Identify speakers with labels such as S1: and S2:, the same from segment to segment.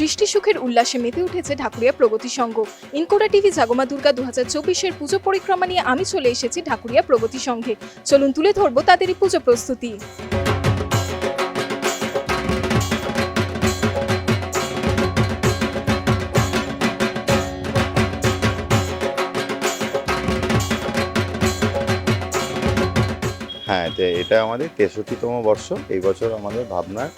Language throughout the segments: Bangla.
S1: সৃষ্টি সুখের উল্লাসে মেতে উঠেছে ঢাকুরিয়া প্রগতি সংঘ। ইনকোরা টিভি, জাগমা দুর্গা দু হাজার চব্বিশের পুজো পরিক্রমা নিয়ে আমি চলে এসেছি ঢাকুরিয়া প্রগতি সংঘে। চলুন তুলে ধরবো তাদেরই পুজো প্রস্তুতি।
S2: হ্যাঁ এটা আমাদের তেষট্টিতম বর্ষ। এই বছর আমাদের ভাবনার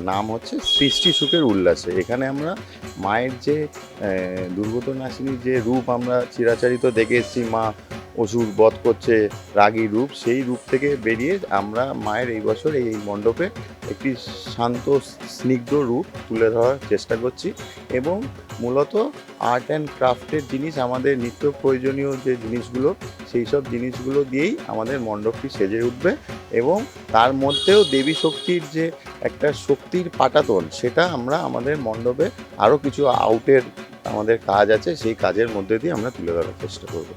S2: নাম হচ্ছে সৃষ্টি সুখের উল্লাসে। এখানে আমরা মায়ের যে আহ, দুর্গতনাশিনীর যে রূপ আমরা চিরাচারিত দেখে এসেছি মা অসুর বধ করছে রাগী রূপ সেই রূপ থেকে বেরিয়ে আমরা মায়ের এই বছর এই মণ্ডপে একটি শান্ত স্নিগ্ধ রূপ তুলে ধরার চেষ্টা করছি এবং মূলত আর্ট অ্যান্ড ক্রাফটের জিনিস আমাদের নিত্য প্রয়োজনীয় যে জিনিসগুলো সেই সব জিনিসগুলো দিয়েই আমাদের মণ্ডপটি সেজে উঠবে এবং তার মধ্যেও দেবী শক্তির যে একটা শক্তির পাটাতন, সেটা আমরা আমাদের মণ্ডপে আরও কিছু আউটের আমাদের কাজ আছে, সেই কাজের মধ্যে দিয়ে আমরা তুলে ধরার চেষ্টা করব।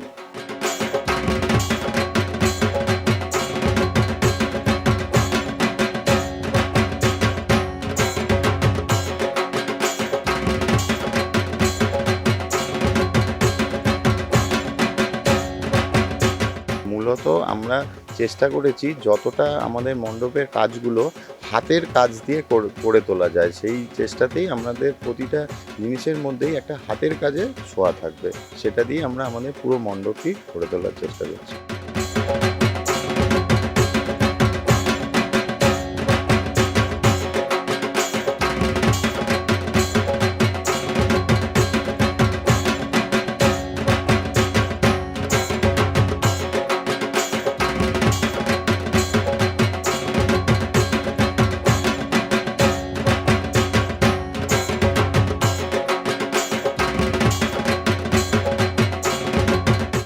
S2: মূলত আমরা চেষ্টা করেছি যতটা আমাদের মণ্ডপের কাজগুলো হাতের কাজ দিয়ে করে- তোলা যায়, সেই চেষ্টাতেই আমাদের প্রতিটা জিনিসের মধ্যেই একটা হাতের কাজে ছোঁয়া থাকবে। সেটা দিয়ে আমরা আমাদের পুরো মণ্ডপটি করে তোলার চেষ্টা করছি।